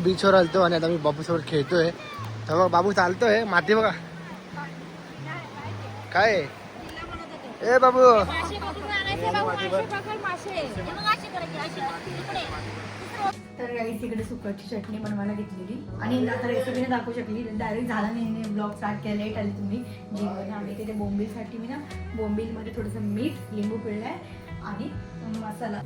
बीचवर आलतो आणि आता मी बाबू सोबत खेळतोय. तर मग बाबू चालतोय. माती बघा. काय? ए बाबू. तर इकडे. तर गाईस तिकडे सुकटची चटणी बनवायला घेतलेली. आणि आता रेसिपीने दाखवू शकली. डायरेक्ट झाला नाही ब्लॉग स्टार्ट केला लेट आले तुम्ही. जेवण आम्ही तिथे बोंबीलसाठी मी ना बोंबीलमध्ये थोडंसं मीठ लिंबू पिळलं आहे आणि मसाला.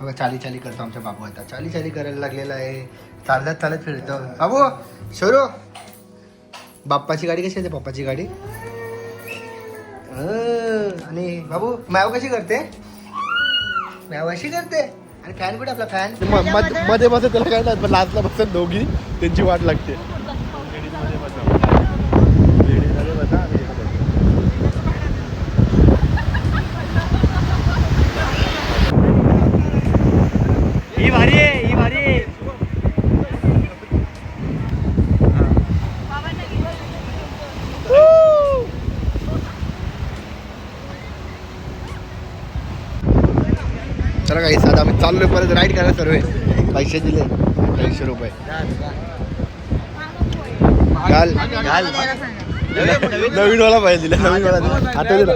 बघा चाली चाली करतो आमच्या बाबू आता. चाली चाली करायला लागलेला आहे. चालत चालत फिरतो. बाबू शोरो बाप्पाची गाडी कशी येते पप्पाची गाडी? आणि बाबू मॅव कशी करते? मॅव अशी करते. आणि फॅन कुठे आपला फॅनमध्ये बसत त्याला काय लाजला पण बसत दोघी. त्यांची वाट लागते ही भारी आहे ही भारी आहे बरं काही साधा आम्ही चाललोय परत राईड करा सर्व. पैसे दिले. अठ्ठावीसशे रुपये. घाल. घाल. नवीन वाला पाहिजे दिला नवीन वाला दिला. आता दिला.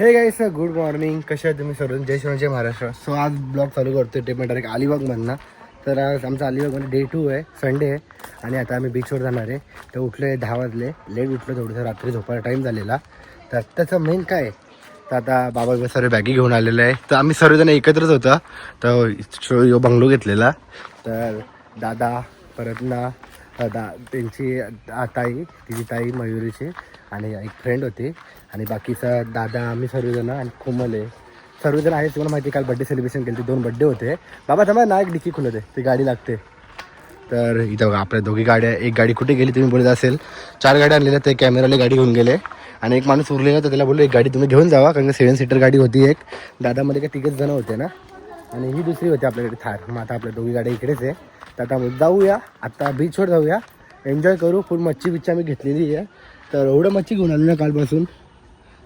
हे गाईस गुड मॉर्निंग कशा आहे तुम्ही सर्व जय शिवाय महाराष्ट्र. सो आज ब्लॉग चालू करतोय. ते पण डायरेक्ट अलिबाग म्हणणार तर आज आमचा अलिबागमध्ये डे टू आहे संडे आहे. आणि आता आम्ही बीचवर जाणार आहे. तर उठले दहा वाजले लेट उठलो थोडंसं रात्री झोपायला टाईम झालेला. तर त्याचं मेन काय आहे? तर आता बाबा सर्व बॅगी घेऊन आलेले आहे. तर आम्ही सर्वजण एकत्रच होता. तर यो बंगलो घेतलेला. तर दादा परत ना दा त्यांची ताई तिची ताई मयुरीची. आणि एक फ्रेंड होती. आणि बाकीचा दादा आम्ही सर्वजण आणि कोमल आहे. सर्वजण आहेत तुम्हाला माहिती आहे, काल बड्डे सेलिब्रेशन केले दोन बड्डे होते. बाबा थांबा ना एक डिकी खुलते ती गाडी लागते. तर इथं बघा आपल्या दोघी गाड्या एक गाडी कुठे गेली तुम्ही बोलत असेल. चार गाड्या आणलेल्या ते कॅमेराला गाडी घेऊन गेले. आणि एक माणूस उरलेला तर त्याला बोललो एक गाडी तुम्ही घेऊन जावा कारण सेवन सीटर गाडी होती एक. दादामध्ये काय तिघच जण होते ना? आणि ही दुसरी होती आपल्याकडे थार. मग आता आपल्या दोघी गाड्या इकडेच आहे. तर आता मग जाऊया आता बीचवर जाऊया. एन्जॉय करू फुल मच्छी बिच्छी आम्ही घेतलेली आहे. तर एवढं मच्छी घेऊन आलो ना कालपासून.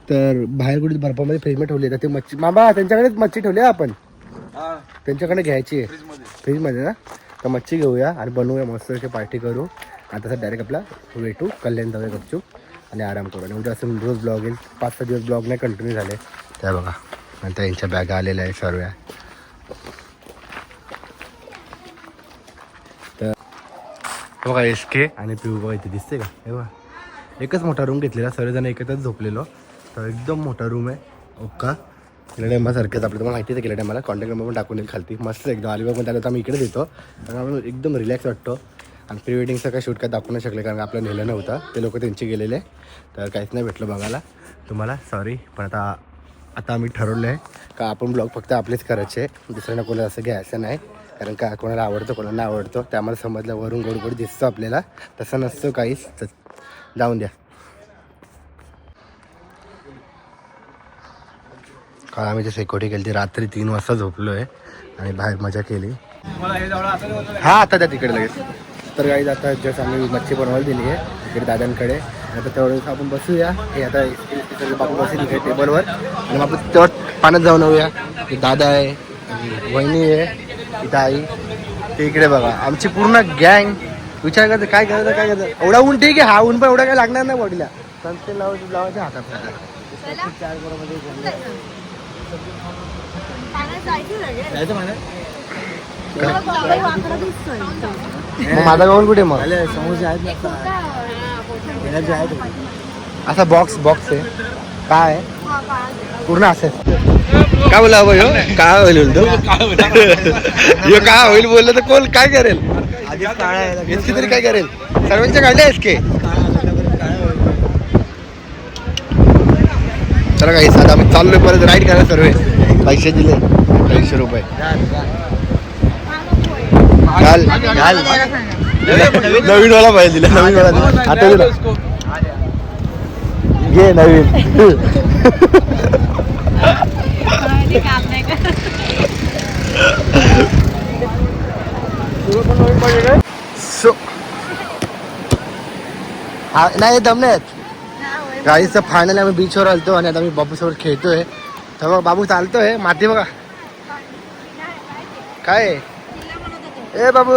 तर बाहेर कुठे बर्फामध्ये फ्रीजमध्ये ठेवली तर ते मच्छी मामा त्यांच्याकडेच मच्छी ठेवली आहे आपण. त्यांच्याकडे घ्यायची आहे. फ्रीजमध्ये. ना? तर मच्छी घेऊया आणि बनवूया मस्त अशी पार्टी करू आणि तसं डायरेक्ट आपला वेटू कल्याण जाऊया गपचूप आणि आराम करू आणि उद्या असं रोज ब्लॉग येईल. पाच सहा दिवस ब्लॉग नाही कंटिन्यू झाले. त्या बघा. आणि त्यांच्या बॅगा आलेल्या आहे सर्व. तर बघा एस के आणि पिऊ बघा इथे दिसते का? हे बघा. एकच मोठा रूम घेतलेला. सर्वजण एकत्रच झोपलेलो. तर एकदम मोठा रूम आहे. ओका. किल्ला डॅमासारखंच आपलं तुम्हाला माहिती आहे किल्ला कॉन्टॅक्ट नंबर पण टाकून येईल खालती. मस्त एकदम. अलिबाग पण त्याला तर आम्ही इकडे देतो. कारण आपण एकदम रिलॅक्स वाटतो. आणि प्री वेडिंगचं काय शूट काय दाखवू नाही शकले कारण का आपलं नेलं नव्हतं. ते लोक त्यांचे गेलेले. तर काहीच नाही भेटलं बघायला. तुम्हाला सॉरी पण आता आता आम्ही ठरवलं आहे का आपण ब्लॉग फक्त आपलेच करायचे. दुसऱ्यांना कोणाला असं घ्यायचं नाही. कारण का कोणाला आवडतं कोणाला आवडतो आवडतं. ते समजलं वरून गोड गोड दिसतो आपल्याला. तसं नसतं काहीच. जाऊन द्या. काल आम्ही जे सेक्युरिटी केली ती रात्री तीन वाजता झोपलो आहे आणि बाहेर मजा केली. हा आता त्या तिकडे लगेच. तर काही आता जस्ट आम्ही मच्छी बनवायला दिली आहे. इकडे दादांकडे. आता तेवढं आपण बसूया. हे आता बापू बसेल इकडे टेबलवर. आणि आपण तेव्हा पाण्यात जाऊन येऊया. दादा आहे वहिनी आहे इथं आई. ते इकडे बघा. आमची पूर्ण गँग विचार करते काय करायचं काय करायचं एवढा ऊन ठीक आहे. हा ऊन पण एवढा काय लागणार नाही बॉडीला. सनस्क्रीन लावायचं लावायचं हातात. चार जायचं रे. जायचं म्हणा मला बाबा वाकडा दिसतोय. मग माझा गाऊन कुठे मग समोसे आहेत ना हा, बोलतो. येण्याचे आहेत असा बॉक्स बॉक्स आहे काय? हा. पूर्ण असं आहे. काय बोला भाई काय होईल बोलतो ह्यो काय होईल बोललं तर कोण काय करेल एसके तरी काय करेल सर्वांच्या काढले एसके चला काही साधा आम्ही चाललोय परत राईड करायला सर्व. पैसे दिले अठ्ठावीसशे रुपये. घाल घाल. नवीन वाला पाहिजे दिला नवीन वाला आता दिला. घे नवीन. नाही करत. सो हा नाही दम नाही गाडीचं फायनल आम्ही बीचवर आलतो आणि आता आम्ही बाबूसोबत खेळतोय तर बघ बाबू चालतोय माती बघा काय ए बाबू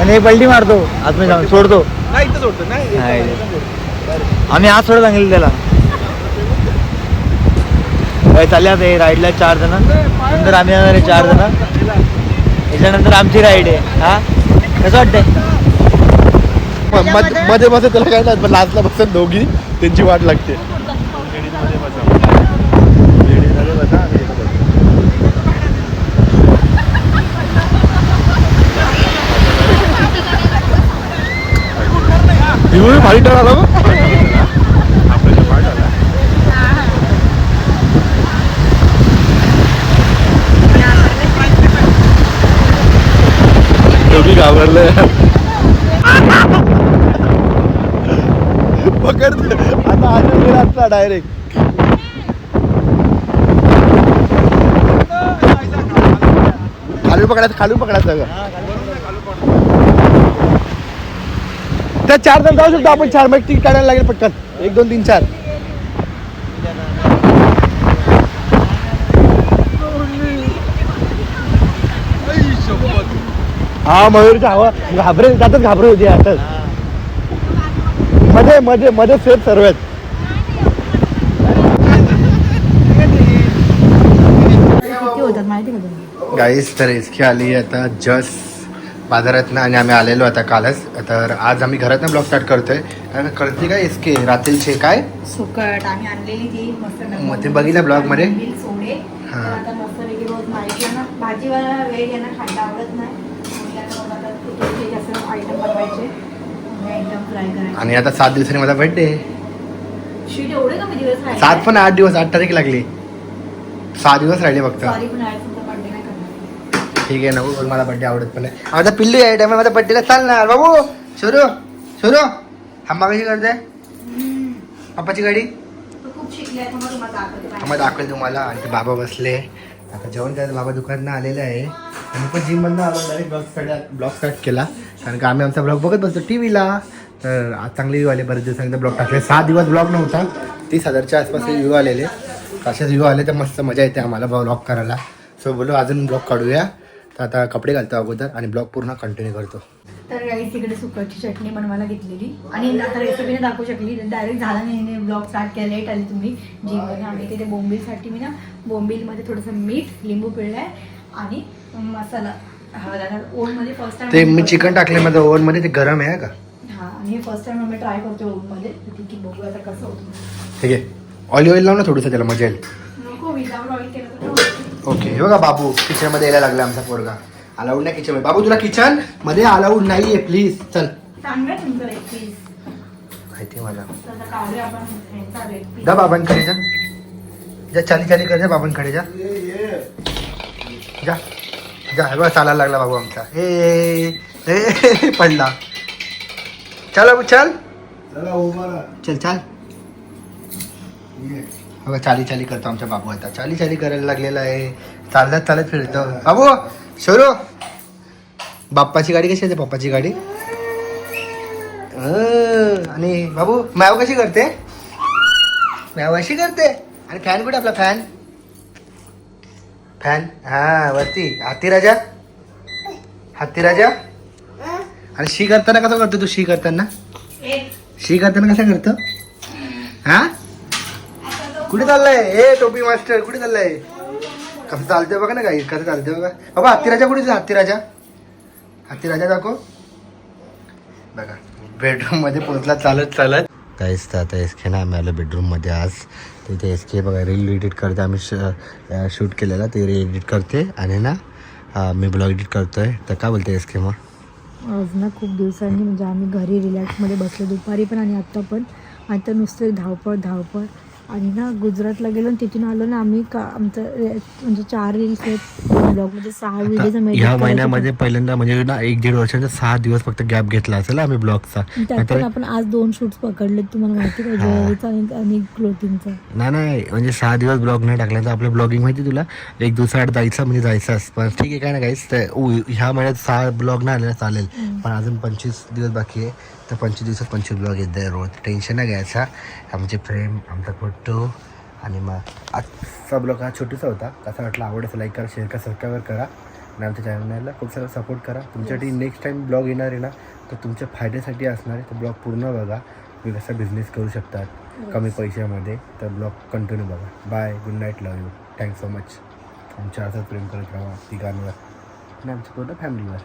आणि एक पलटी मारतो. आतमध्ये जाऊन सोडतो. नाही इथं सोडतो. नाही नाही. आम्ही आज सोडत सांगितलं त्याला. काय चालले आता हे राईडला चार जण? नंतर आम्ही जाणार आहे चार जण. त्याच्यानंतर आमची राईड आहे. हा? कसं वाटतंय? मध- मध्ये बसत त्याला काय नाही पण लास्टला बसत दोघी त्यांची वाट लागते. बसा. इथं बसा. दिवस भारी टर्न आला दोघी घाबरले. पकड आता आता गेला असता डायरेक्ट खाली पकडायचं खाली पकडायचं त्या चार जण जाऊ शकतो. आपण चार मग तिकीट काढायला लागेल पटकन. एक दोन तीन चार. हा मयूरच्या हवा घाबरे त्यातच घाबरे होती आताच मध्ये मध्ये मध्ये सेफ सर्व आहेत. गाईस तर इसकी आली आता जस्ट बाजारात आणि आम्ही आलेलो आता कालच. तर आज आम्ही घरात ब्लॉग स्टार्ट करतोय. कारण कळते काय इसके रात्रीचे काय? सुकट आम्ही आणलेली ती मस्त मग ते बघितलं blog मध्ये? हा. भाजीवाला वेळ यांना खायला आवडत नाही. आणि आता सात दिवसांनी माझा बर्थडे सात पण आठ दिवस आठ तारीख लागली. सहा दिवस राहिले फक्त सॉरी पण आहे तुमचा बर्थडे नाही करणार ठीक आहे नको मला बर्थडे आवडत पण नाही. आता पिल्लू आहे टाइम माझा बर्थडेला चालणार. बाबू सुरू सुरू हम्मा कशी करते? पप्पाची गाडी? मग दाखवेल तुम्हाला आणि ते बाबा बसले. आता जेवण करायचं बाबा दुकानात आलेले आहे. आम्ही पण जिम मधनं आलो direct blog start blog start केला. कारण का आम्ही आमचा ब्लॉग बघत बसतो टी व्हीला तर आज चांगले व्ह्यू आले बरेच दिवसांनी ब्लॉग टाकले. सहा दिवस ब्लॉग नव्हता. तीस हजारच्या आसपास व्ह्यू आलेले. असेच व्ह्यू आले तर मस्त मजा येते आम्हाला ब्लॉग करायला. सो बोलो अजून ब्लॉग काढूया. तर आता कपडे घालतो अगोदर आणि ब्लॉग पूर्ण कंटिन्यू करतो. तर गाईस तिकडे सुकटची चटणी बनवायला घेतलेली. आणि आता रेसिपीने दाखवू शकली. डायरेक्ट झाला नाही ब्लॉग स्टार्ट केला लेट आली तुम्ही. जिममध्ये आम्ही तिथे बोंबीलसाठी मी ना बोंबीलमध्ये थोडंसं मीठ लिंबू पिळलंय आणि मसाला. हा ओनमध्ये फर्स्ट टाइम ते मी चिकन टाकले माझं ओव्हनमध्ये ते गरम आहे का? हा आणि फर्स्ट टाइम मी ट्राय करतो ठीक आहे बघू आता कसं होतं. ठीक आहे. ऑलिव्ह ऑइल लाव ना थोडंसं त्याला मजा येईल नको ऑइल केलं. ओके हे बघा बाबू किचनमध्ये यायला लागला आमचा पोरगा. अलाउड नाही किचनमध्ये. बाबू तुला किचनमध्ये अलाउड नाहीये प्लीज चल. सांगा तुमचं एक प्लीज माहिती आहे मला तर काढूया आपण ह्यांचा रेट जा बाबांकडे जा. जा चाली चाली कर जा बाबांकडे जा. जा. जा हे बघा चालायला लागला बाबू आमचा. हे हे पडला. चल बाबू चल. चल चल बघा चाली चाली करतो आमचा बाबू आता. चाली चाली करायला लागलेला आहे. चालत चालत फिरतो. बाबू शोरू. बाप्पाची गाडी कशी आहे पप्पाची गाडी? अं, आणि बाबू मॅव कशी करते? मॅव अशी करते. आणि फॅन कुठे आपला फॅन? फॅन? हा वरती. हाती राजा हाती राजा आणि शी करताना कसं करतो तू? शी करताना? शी करताना कसं करतो? हा? कुठे चाललाय? ए टोपी मास्टर कुठे चाललाय? कसं चालतंय बघा ना काही कसं चालतंय बघा. बाबा हत्ती राजा कुठे हत्ती राजा हत्ती राजा दाखव. बघा बेडरूममध्ये पोहोचला चालत चालत. काहीच तर आता एस के ना आम्ही आलो बेडरूममध्ये आज. तिथे एस के बघा रील एडिट करते. आम्ही शूट केलेला ते रील एडिट करते. आणि ना मी ब्लॉग एडिट करतोय. तर काय बोलते एस के मग? आज ना खूप दिवसांनी म्हणजे आम्ही घरी रिलॅक्समध्ये बसलो. दुपारी पण आणि आत्ता पण. आता नुसतं धावपळ धावपळ. आणि ना गुजरातला गेलो आणि तिथून आलो ना आम्ही का आमचं म्हणजे चार रील्स आहेत. ब्लॉगमध्ये सहा व्हिडिओ ह्या महिन्यामध्ये पहिल्यांदा म्हणजे ना एक दीड वर्षाचा सहा दिवस फक्त गॅप घेतला असेल आम्ही ब्लॉगचा त्यात पण आपण आज दोन शूट्स पकडले तुम्हाला माहिती का? ज्वेलरीचा आणि- क्लोथिंगचा नाही नाही म्हणजे सहा दिवस ब्लॉग नाही टाकला तर आपलं ब्लॉगिंग माहिती तुला? एक दिवसाआड जायचं म्हणजे जायचंच पण ठीक आहे काय ना काहीच ह्या महिन्यात सहा ब्लॉग नाही आले ना चालेल पण अजून पंचवीस दिवस बाकी आहे. तर पंचवीस दिवसात पंचवीस ब्लॉग येत आहे रोज. टेन्शन नाही घ्यायचा. आमचे प्रेम आमचा फोटो आणि मग आजचा ब्लॉग हा छोटासा होता. कसा वाटला आवड असं लाईक करा शेअर करा सबस्क्राईब करा. आणि आमच्या चॅनलला खूप सारा सपोर्ट करा. तुमच्यासाठी नेक्स्ट टाईम ब्लॉग येणार आहे ना तर तुमच्या फायद्यासाठी असणार आहे. तर ब्लॉग पूर्ण बघा. मी कसा बिझनेस करू शकतात कमी पैशामध्ये तर ब्लॉग कंटिन्यू बघा. Bye good night love you thanks so much आमच्या असंच प्रेम करत राहा. तिघांवर. आणि आमच्या पूर्ण फॅमिलीवर